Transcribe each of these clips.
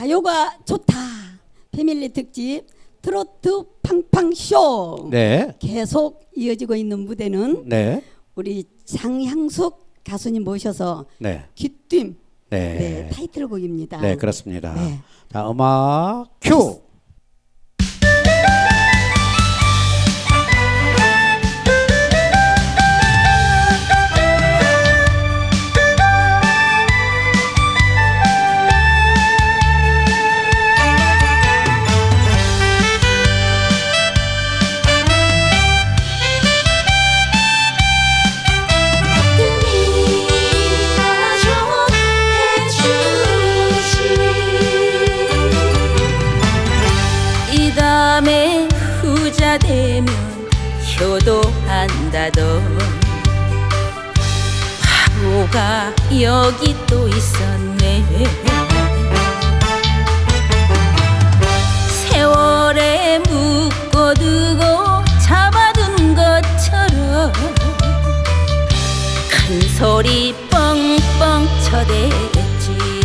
안무가 좋다. 패밀리 특집 트로트 팡팡쇼. 네. 계속 이어지고 있는 무대는 네. 우리 장향숙 가수님 모셔서 네. 귀띔 네. 네, 타이틀곡입니다. 네, 그렇습니다. 네. 자, 음악 큐. 효도한다던 바보가 여기 또 있었네. 세월에 묶어두고 잡아둔 것처럼 큰 소리 뻥뻥 쳐대겠지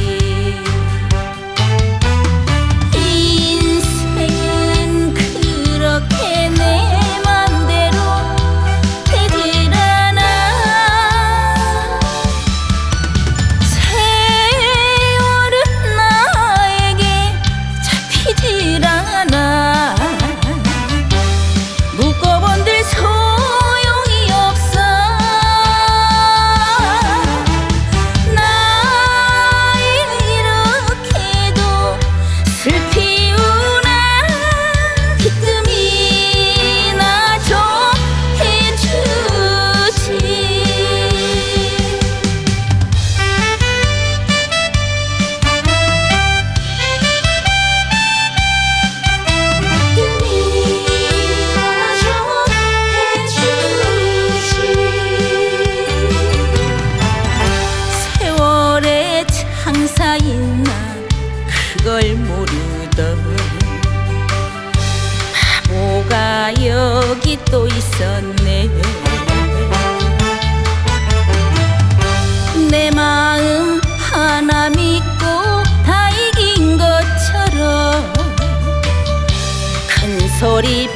또 있었네. 내 마음 하나 믿고 다 이긴 것처럼 큰 소리